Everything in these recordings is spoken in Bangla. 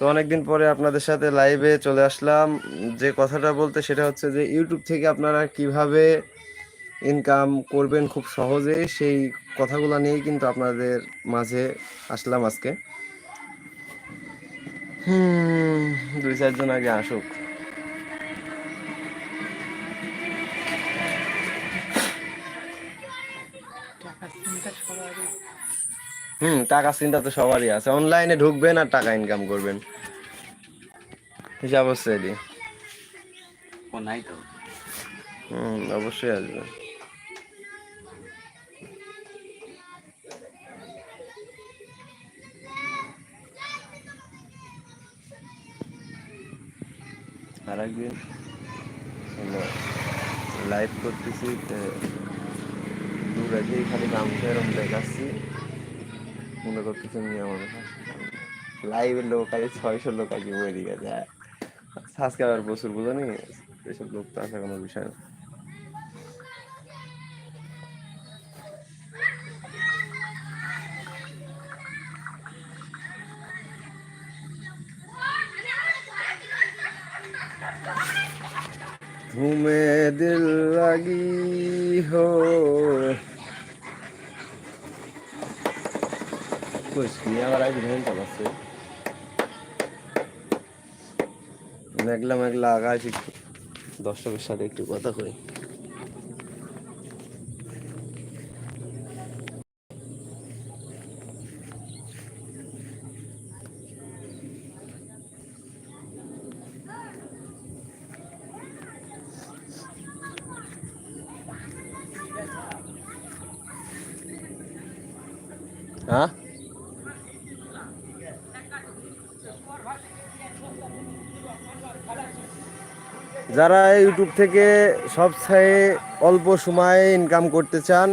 তো অনেকদিন পরে আপনাদের সাথে লাইভে চলে আসলাম। যে কথাটা বলতে সেটা হচ্ছে যে ইউটিউব থেকে আপনারা কীভাবে ইনকাম করবেন খুব সহজেই সেই কথাগুলো নিয়েই কিন্তু আপনাদের মাঝে আসলাম আজকে। হুম দুই চারজন আগে আসুক। হুম টাকা চিন্তা তো সবারই আছে। অনলাইনে ঢুকবেন আর টাকা ইনকাম করবেন। হিসাব হচ্ছে এটি। নাই তো। হুম অবশ্যই আসবে। আর একদিন লাইভ করতেছি দূর রেখেই খালি গামছা এরকম দেখাচ্ছি মনে করতেছি নিয়ে আমার লাইভের লোক আগে ছয়শো লোক আগে মরে গেছে সাবস্ক্রাইবার প্রচুর বুঝো নি এসব লোক তো আসা কোনো বিষয় না तुम्हें दिल लगी हो কইস মেঘলা মেঘলা আগাছ একটু দর্শকের সাথে একটু কথা কই Huh? যারা ইউটিউব থেকে সবচেয়ে অল্প সময়ে ইনকাম করতে চান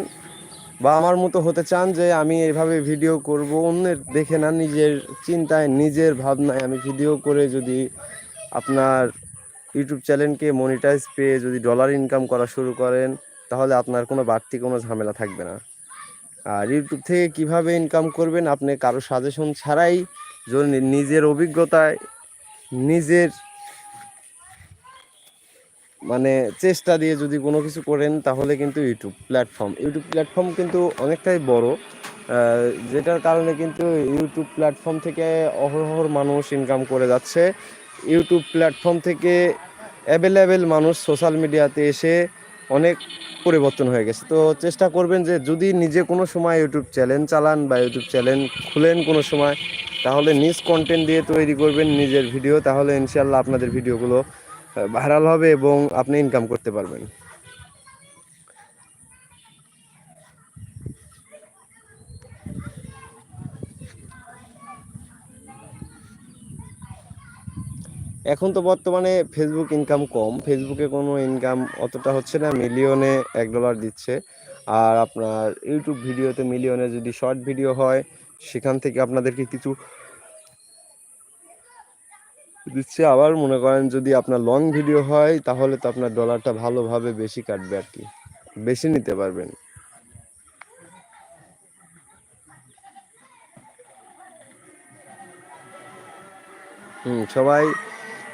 বা আমার মতো হতে চান যে আমি এভাবে ভিডিও করব, অন্যের দেখে না, নিজের চিন্তায়, নিজের ভাবনায় আমি ভিডিও করে যদি আপনার ইউটিউব চ্যানেলকে মনিটাইজ পেয়ে যদি ডলার ইনকাম করা শুরু করেন, তাহলে আপনার কোনো বাড়তি কোনো ঝামেলা থাকবে না। আর ইউটিউব থেকে কীভাবে ইনকাম করবেন, আপনি কারও সাজেশন ছাড়াই যদি নিজের অভিজ্ঞতায়, নিজের মানে চেষ্টা দিয়ে যদি কোনো কিছু করেন, তাহলে কিন্তু ইউটিউব প্ল্যাটফর্ম ইউটিউব প্ল্যাটফর্ম কিন্তু অনেকটাই বড় যেটার কারণে কিন্তু ইউটিউব প্ল্যাটফর্ম থেকে অহরহর মানুষ ইনকাম করে যাচ্ছে। ইউটিউব প্ল্যাটফর্ম থেকে অ্যাভেলেবেল মানুষ সোশ্যাল মিডিয়াতে এসে অনেক পরিবর্তন হয়ে গেছে। তো চেষ্টা করবেন যে যদি নিজে কোনো সময় ইউটিউব চ্যানেল চালান বা ইউটিউব চ্যানেল খুলেন কোনো সময়, তাহলে নিজ কন্টেন্ট দিয়ে তৈরি করবেন নিজের ভিডিও তাহলে ইনশাল্লাহ আপনাদের ভিডিওগুলো ভাইরাল হবে এবং আপনি ইনকাম করতে পারবেন। এখন তো বর্তমানে ফেসবুক ইনকাম কম। ফেসবুকে কোনো ইনকাম অতটা হচ্ছে না মিলিয়নে এক ডলার দিচ্ছে। আর আপনার ইউটিউব ভিডিওতে মিলিয়নে যদি শর্ট ভিডিও হয়, সেখান থেকে আপনাদেরকে কিছু দিচ্ছে। আবার মনে করেন যদি আপনার লং ভিডিও হয়, তাহলে তো আপনার ডলারটা ভালোভাবে বেশি কাটবে আর কি। বেশি নিতে পারবেন। হুম, সবাই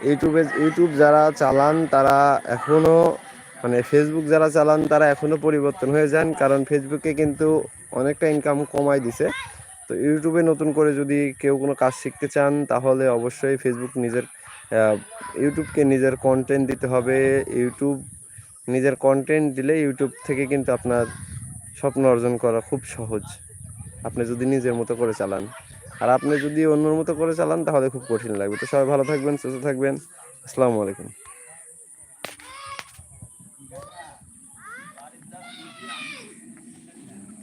ইউটিউবে, ইউটিউব যারা চালান, তারা এখনও মানে ফেসবুক যারা চালান, তারা এখনও পরিবর্তন হয়ে যান। কারণ ফেসবুকে কিন্তু অনেকটা ইনকাম কমাই দিছে। তো ইউটিউবে নতুন করে যদি কেউ কোনো কাজ শিখতে চান, তাহলে অবশ্যই ফেসবুক নিজের ইউটিউবকে নিজের কন্টেন্ট দিতে হবে। ইউটিউব, নিজের কন্টেন্ট দিলে ইউটিউব থেকে কিন্তু আপনার স্বপ্ন অর্জন করা খুব সহজ। আপনি যদি নিজের মতো করে চালান। আর আপনি যদি অন্যর মতো করে চালান, তাহলে খুব কঠিন লাগবে। তো সবাই ভালো থাকবেন, সুস্থ থাকবেন। আসসালামু আলাইকুম।